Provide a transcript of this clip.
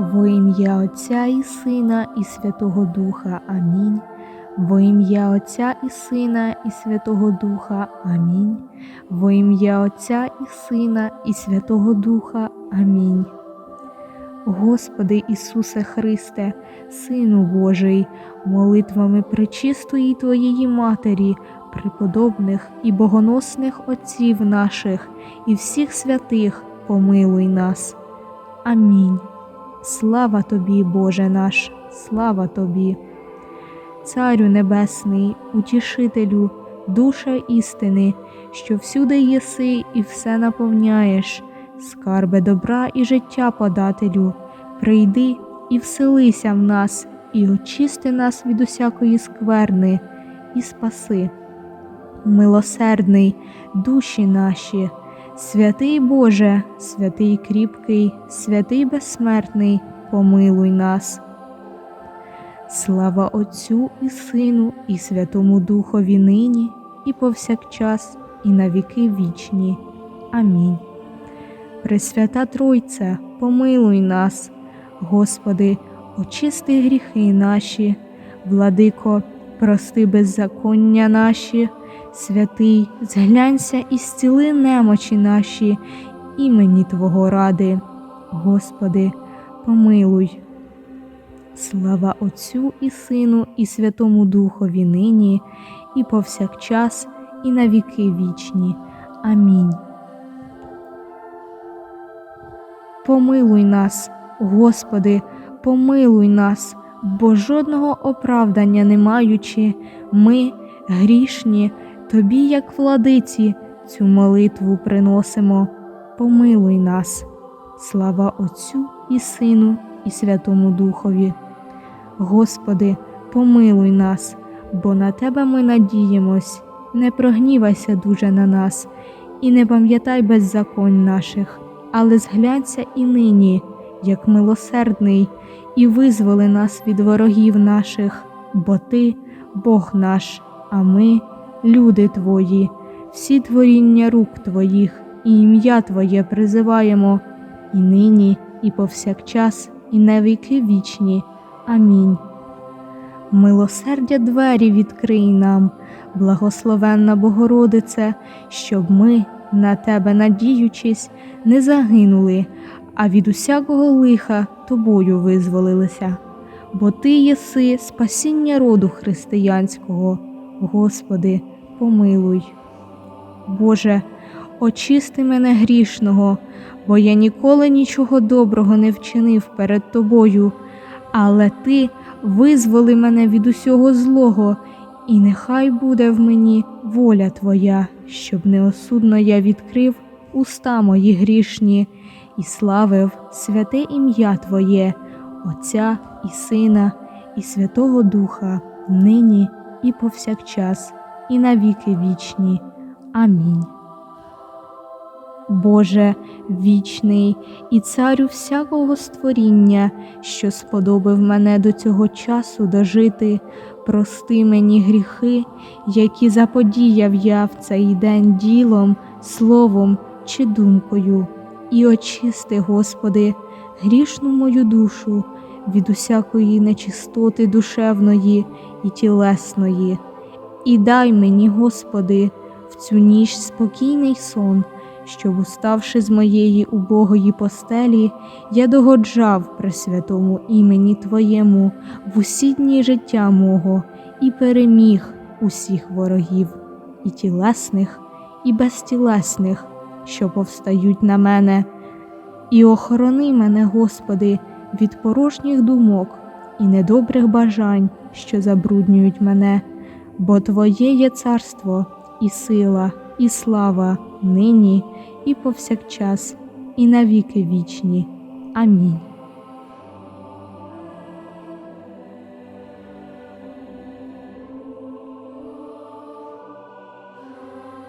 Во ім'я Отця і Сина, і Святого Духа. Амінь. Во ім'я Отця і Сина, і Святого Духа. Амінь. Во ім'я Отця і Сина, і Святого Духа. Амінь. Господи Ісусе Христе, Сину Божий, молитвами пречистої Твоєї Матері, преподобних і богоносних Отців наших і всіх святих помилуй нас. Амінь. Слава тобі, Боже наш, слава тобі. Царю Небесний, утішителю, душа істини, що всюди єси і все наповняєш, скарбе добра і життя подателю, прийди і вселися в нас, і очисти нас від усякої скверни, і спаси. Милосердний, душі наші, святий Боже, святий кріпкий, святий безсмертний, помилуй нас. Слава Отцю і Сину, і Святому Духові нині, і повсякчас, і на віки вічні. Амінь. Пресвята Тройце, помилуй нас, Господи, очисти гріхи наші, владико, прости беззаконня наші, святий, зглянься і зціли немочі наші, імені Твого ради. Господи, помилуй. Слава Отцю і Сину, і Святому Духові нині, і повсякчас, і на віки вічні. Амінь. Помилуй нас, Господи, помилуй нас, бо жодного оправдання не маючи, ми, грішні, Тобі, як владиці, цю молитву приносимо. Помилуй нас. Слава Отцю і Сину, і Святому Духові. Господи, помилуй нас, бо на Тебе ми надіємось, не прогнівайся дуже на нас, і не пам'ятай беззаконь наших, але зглянься і нині, як милосердний, і визволи нас від ворогів наших, бо Ти, Бог наш, а ми, люди Твої, всі творіння рук Твоїх, і ім'я Твоє призиваємо, і нині, і повсякчас, і на віки вічні. Амінь. Милосердя двері відкрий нам, благословенна Богородице, щоб ми, на Тебе надіючись, не загинули, а від усякого лиха Тобою визволилися. Бо Ти єси спасіння роду християнського, Господи, помилуй. Боже, очисти мене грішного, бо я ніколи нічого доброго не вчинив перед Тобою, але Ти визволи мене від усього злого, і нехай буде в мені воля Твоя, щоб неосудно я відкрив уста мої грішні і славив святе ім'я Твоє, Отця і Сина, і Святого Духа, нині і повсякчас, і на віки вічні. Амінь. Боже вічний і царю всякого створіння, що сподобив мене до цього часу дожити, прости мені гріхи, які заподіяв я в цей день ділом, словом чи думкою, і очисти, Господи, грішну мою душу від усякої нечистоти душевної і тілесної, і дай мені, Господи, в цю ніч спокійний сон щоб, уставши з моєї убогої постелі, я догоджав при святому імені Твоєму в усі дні життя мого і переміг усіх ворогів, і тілесних, і безтілесних, що повстають на мене, і охорони мене, Господи, від порожніх думок і недобрих бажань, що забруднюють мене, бо Твоє є царство і сила, і слава нині і повсякчас, і навіки вічні. Амінь.